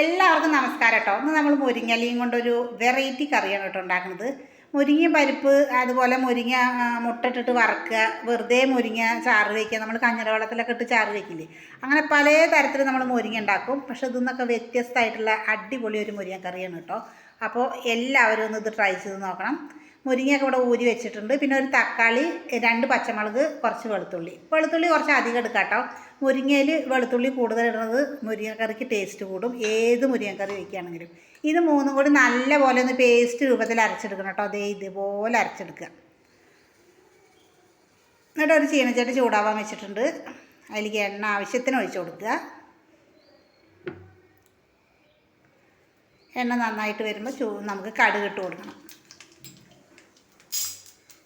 എല്ലാവർക്കും നമസ്കാരം കേട്ടോ. ഇന്ന് നമ്മൾ മുരിങ്ങലയും കൊണ്ടൊരു വെറൈറ്റി കറിയാണ് കേട്ടോ ഉണ്ടാക്കുന്നത്. മുരിങ്ങ പരിപ്പ് അതുപോലെ മുരിങ്ങ മുട്ടിട്ടിട്ട് വറുക്കുക വെറുതെ മുരിങ്ങ ചാറ് വയ്ക്കുക നമ്മൾ കഞ്ഞിര വെള്ളത്തിലൊക്കെ ഇട്ട് ചാറ് വയ്ക്കില്ലേ അങ്ങനെ പല തരത്തിൽ നമ്മൾ മുരിങ്ങ ഉണ്ടാക്കും. പക്ഷെ ഇതൊന്നൊക്കെ വ്യത്യസ്തമായിട്ടുള്ള അടിപൊളി ഒരു മുരിങ്ങ കറിയാണ് കേട്ടോ. അപ്പോൾ എല്ലാവരും ഒന്ന് ഇത് ട്രൈ ചെയ്ത് നോക്കണം. മുരിങ്ങയൊക്കെ ഇവിടെ ഊരി വെച്ചിട്ടുണ്ട്. പിന്നെ ഒരു തക്കാളി രണ്ട് പച്ചമുളക് കുറച്ച് വെളുത്തുള്ളി. വെളുത്തുള്ളി കുറച്ച് അധികം എടുക്കാം കേട്ടോ. മുരിങ്ങയിൽ വെളുത്തുള്ളി കൂടുതൽ ഇടുന്നത് മുരിങ്ങക്കറിക്ക് ടേസ്റ്റ് കൂടും. ഏത് മുരിങ്ങക്കറി വയ്ക്കുകയാണെങ്കിലും ഇത് മൂന്നും കൂടി നല്ല പോലെ ഒന്ന് പേസ്റ്റ് രൂപത്തിൽ അരച്ചെടുക്കണം കേട്ടോ. അതേ ഇതുപോലെ അരച്ചെടുക്കുക. എന്നിട്ട് ഒരു ചീനച്ചട്ടി ചൂടാവാൻ വെച്ചിട്ടുണ്ട്. അതിലേക്ക് എണ്ണ ആവശ്യത്തിന് ഒഴിച്ചു കൊടുക്കുക. എണ്ണ നന്നായിട്ട് വരുമ്പോൾ നമുക്ക് കടുക് ഇട്ട് കൊടുക്കണം.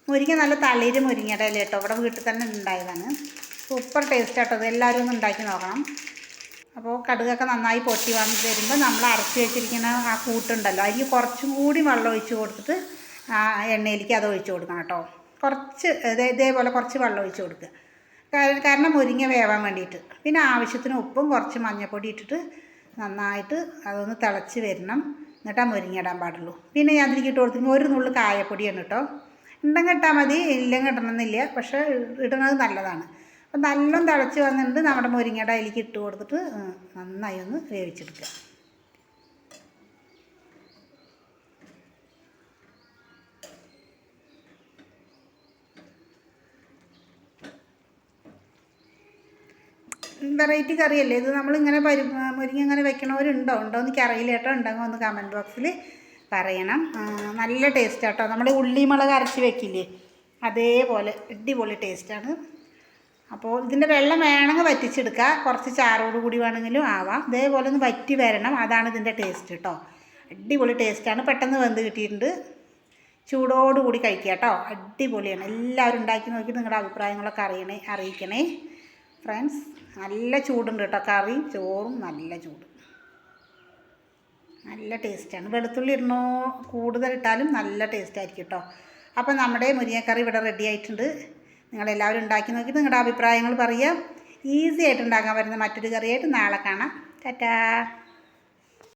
മുരിങ്ങ നല്ല തളിര് മുരിങ്ങയുടെ ഇല കേട്ടോ. ഇവിടെ വീട്ടിൽ തന്നെ ഉണ്ടായതാണ്. സൂപ്പർ ടേസ്റ്റ് ആട്ടോ. ഇത് എല്ലാവരും ഒന്ന് ഉണ്ടാക്കി നോക്കണം. അപ്പോൾ കടുകൊക്കെ നന്നായി പൊട്ടി വന്ന് വരുമ്പോൾ നമ്മൾ അരച്ച് വെച്ചിരിക്കുന്ന ആ കൂട്ടുണ്ടല്ലോ. അതിൽ കുറച്ചും കൂടി വെള്ളം ഒഴിച്ച് കൊടുത്തിട്ട് ആ എണ്ണയിലേക്ക് അത് ഒഴിച്ച് കൊടുക്കണം കേട്ടോ. കുറച്ച് ഇതേ ഇതേപോലെ കുറച്ച് വെള്ളം ഒഴിച്ച് കൊടുക്കുക. കാര- കാരണം മുരിങ്ങ വേവാൻ വേണ്ടിയിട്ട്. പിന്നെ ആവശ്യത്തിന് ഉപ്പും കുറച്ച് മഞ്ഞൾപ്പൊടി ഇട്ടിട്ട് നന്നായിട്ട് അതൊന്ന് തിളച്ച് വരണം. എന്നിട്ട് ആ മുരിങ്ങ ഇടാൻ പാടുള്ളൂ. പിന്നെ ഞാൻ അതിലേക്ക് ഇട്ട് കൊടുത്തിട്ട് ഒരു നുള്ളു കായപ്പൊടിയാണ് കേട്ടോ. ഉണ്ടെങ്കിൽ ഇട്ടാൽ മതി ഇല്ലെങ്കിൽ ഇടണമെന്നില്ല പക്ഷേ ഇടുന്നത് നല്ലതാണ്. അപ്പം നല്ലോണം തിളച്ച് വന്നിട്ട് നമ്മുടെ മുരിങ്ങയുടെ അതിലേക്ക് ഇട്ട് കൊടുത്തിട്ട് നന്നായി ഒന്ന് വേവിച്ചെടുക്കുക. വെറൈറ്റി കറിയല്ലേ? ഇത് നമ്മളിങ്ങനെ പരി മുരിങ്ങ ഇങ്ങനെ വെക്കണവരുണ്ടോ? ഉണ്ടോ എന്ന് എനിക്കറിയില്ല കേട്ടോ. ഉണ്ടെങ്കിൽ ഒന്ന് കമന്റ് ബോക്സിൽ പറയണം. നല്ല ടേസ്റ്റ് കേട്ടോ നമ്മൾ ഉള്ളിമുളക് അരച്ച് വെക്കില്ലേ? അതേപോലെ അടിപൊളി ടേസ്റ്റാണ് അപ്പോൾ ഇതിന്റെ വെള്ളം വേണമെങ്കിൽ വറ്റിച്ചെടുക്കുക കുറച്ച് ചാറോട് കൂടി വേണമെങ്കിലും ആവാം. ഇതേപോലെ ഒന്ന് വറ്റി വരണം. അതാണ് ഇതിന്റെ ടേസ്റ്റ് കേട്ടോ അടിപൊളി ടേസ്റ്റാണ് പെട്ടെന്ന് വെന്ത് കിട്ടിയിട്ടുണ്ട്. ചൂടോടുകൂടി കഴിക്കുക കേട്ടോ അടിപൊളിയാണ്. എല്ലാവരും ഉണ്ടാക്കി നോക്കി നിങ്ങളുടെ അഭിപ്രായങ്ങളൊക്കെ അറിയണേ അറിയിക്കണേ. ഫ്രണ്ട്സ് നല്ല ചൂടുണ്ട് കേട്ടോ കറിയും ചോറും നല്ല ചൂട്. നല്ല ടേസ്റ്റാണ്. വെളുത്തുള്ളി ഇടണോ? കൂടുതൽ ഇട്ടാലും നല്ല ടേസ്റ്റ് ആയിരിക്കും കേട്ടോ. അപ്പോൾ നമ്മുടെ മുരിങ്ങക്കറി ഇവിടെ റെഡി ആയിട്ടുണ്ട്. നിങ്ങളെല്ലാവരും ഉണ്ടാക്കി നോക്കി നിങ്ങളുടെ അഭിപ്രായങ്ങൾ പറയുക. ഈസി ആയിട്ട് ഉണ്ടാക്കാൻ പറ്റുന്ന മറ്റൊരു കറിയായിട്ട് നാളെ കാണാം. ടാറ്റാ.